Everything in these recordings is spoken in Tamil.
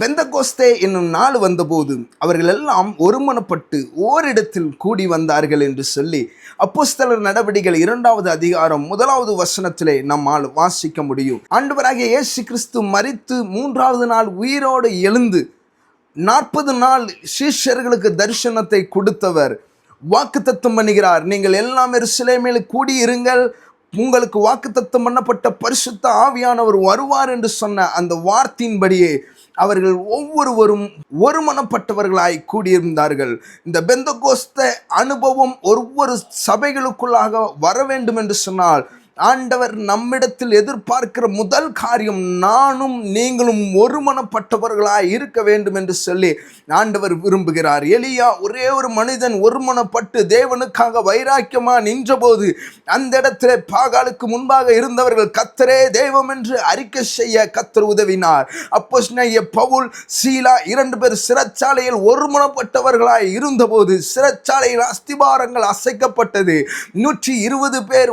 பெந்தகோஸ்தே என்னும் நாள் வந்தபோது அவர்கள் எல்லாம் ஒருமனப்பட்டு ஓரிடத்தில் கூடி வந்தார்கள் என்று சொல்லி அப்போஸ்தலர் நடவடிக்கைகள் இரண்டாவது அதிகாரம் முதலாவது வசனத்திலே நம்மால் வாசிக்க முடியும். ஆண்டவராகிய இயேசு கிறிஸ்து மறித்து மூன்றாவது நாள் உயிரோடு எழுந்து நாற்பது நாள் சீஷர்களுக்கு தரிசனத்தை கொடுத்தவர். வாக்குத்தத்தம் பண்ணுகிறார். நீங்கள் எல்லாம் எருசலேமில் கூடியிருங்கள். உங்களுக்கு வாக்குத்தத்தம் பண்ணப்பட்ட பரிசுத்த ஆவியானவர் வருவார் என்று சொன்ன அந்த வார்த்தையின்படியே அவர்கள் ஒவ்வொருவரும் ஒருமனப்பட்டவர்களாய் கூடியிருந்தார்கள். இந்த பெந்தகோஸ்த அனுபவம் ஒவ்வொரு சபைகளுக்குள்ளாக வர வேண்டும் என்று சொன்னால் ஆண்டவர் நம்மிடத்தில் எதிர்பார்க்கிற முதல் காரியம் நானும் நீங்களும் ஒருமனப்பட்டவர்களாய் இருக்க வேண்டும் என்று சொல்லி ஆண்டவர் விரும்புகிறார். எலியா ஒரே ஒரு மனிதன் ஒருமனப்பட்டு தேவனுக்காக வைராக்கியமாக நின்றபோது அந்த இடத்துல பாகாலுக்கு முன்பாக இருந்தவர்கள் கத்தரே தெய்வம் என்று அறிக்கை செய்ய கத்தர் உதவினார். அப்போ பவுல் சீலா இரண்டு பேர் சிறைச்சாலையில் ஒருமனப்பட்டவர்களாய் இருந்தபோது சிறைச்சாலையில் அஸ்திபாரங்கள் அசைக்கப்பட்டது. நூற்றி இருபது பேர்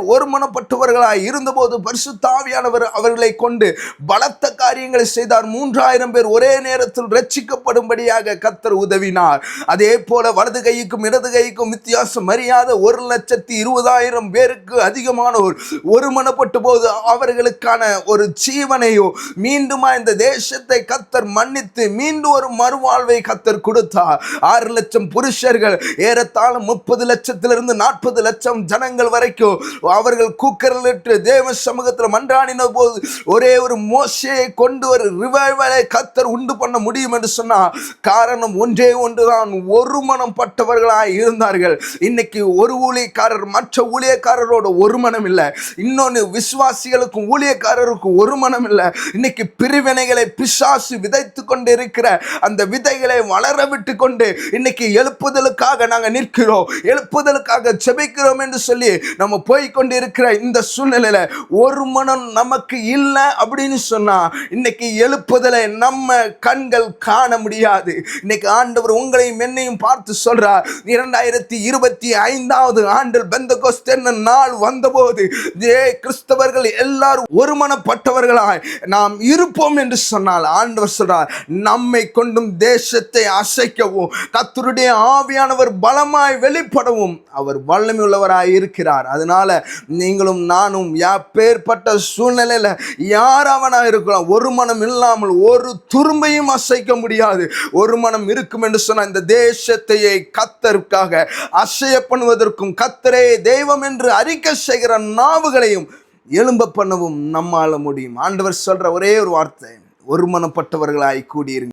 ஒருமனப்பட்டவர்களாய் இருந்தபோது பரிசுத்தாவியானவர் அவர்களை கொண்டு பலத்த காரியங்களை செய்தார். மூன்றாயிரம் பேர் ஒரே நேரத்தில் ரட்சிக்கப்படும்படியாக கத்தர் உதவினார். அதே போல வலது கைக்கும் இடது கைக்கும் வித்தியாசம் அறியாத ஒரு லட்சத்தி இருபதாயிரம் பேருக்கு அதிகமானோர் ஒருமனப்பட்ட போது அவர்களுக்கான ஒரு ஜீவனையோ மீண்டுமா இந்த தேசத்தை கத்தர் மன்னித்து மீண்டும் ஒரு மறுவாழ்வை கத்தர் கொடுத்தார். ஆறு லட்சம் புருஷர்கள் ஏறத்தாழ முப்பது லட்சத்திலிருந்து நாற்பது லட்சம் ஜனங்கள் வரைக்கும் அவர்கள் கூக்கரலிட்டு தேவ சமூகத்தில் மன்றாடின போது ஒரே ஒரு மோசையை கொண்டு ஒரு ரிவைவலை கத்தர் உண்டு பண்ண முடியும் என்று சொன்னால் காரணம் ஒன்றே ஒன்றுதான். ஒரு மனம் பட்டவர்களாய் இருந்தார்கள். இன்னைக்கு ஒரு ஊழியக்காரர் மற்ற ஊழியக்காரரோட ஒரு மனம் இல்லை. இன்னொன்று விசுவாசிகளுக்கும் ஊழியக்காரருக்கும் ஒரு மனம் இல்லை. இன்னைக்கு பிரிவினைகளை பிசாசு விதைத்து கொண்டு இருக்கிற அந்த விதைகளை வளர விட்டு கொண்டு இன்னைக்கு எழுப்புதலுக்காக நாங்கள் நிற்கிறோம். எழுப்புதலுக்காக செபிக்கிறோம் என்று சொல்லி நம்ம போய் கொண்டு இருக்கிற இந்த சூழ்நிலையில ஒரு மனம் நமக்கு இல்லை அப்படின்னு சொன்னா இன்னைக்கு எழுப்புதலை நம்ம கண்கள் காண முடியாது. இன்னைக்கு ஆண்டவர் உங்களையும் என்னையும் பார்த்து சொல்றார் இரண்டாயிரத்தி இருபத்தி ஐந்தாவது ஆண்டில் பெந்தகோஸ்தென்ன நாள் வந்தபோது ஏ கிறிஸ்தவர்கள் எல்லாரும் ஒருமனப்பட்டவர்களாய் நாம் இருப்போம் என்று சொன்னால் ஆண்டவர் சொல்றார் நம்மை கொண்டும் தேசத்தை அசைக்கவும் கத்தருடைய ஆவியானவர் பலமாய் வெளிப்படவும் அவர் வல்லமை உள்ளவராய் இருக்கிறார். அதனால நீங்களும் நானும் யாப்பேற்பட்ட சூழ்நிலையில யாராவனா இருக்கலாம்? ஒரு மனம் இல்லாமல் ஒரு துரும்பையும் அசைக்க முடியாது. ஒரு மனம் இருக்கும் என்று சொன்ன இந்த தேசத்தையே கத்தருக்காக அசைய பண்ணுவதற்கும் கத்தரே தெய்வம் என்று அறிக்கை செய்கிற நாவுகளையும் எலும்ப பண்ணவும் நம்மால முடியும். ஆண்டவர் சொல்ற ஒரே ஒரு வார்த்தை ஒருமனப்பட்டவர்களாய் கூடியிருங்க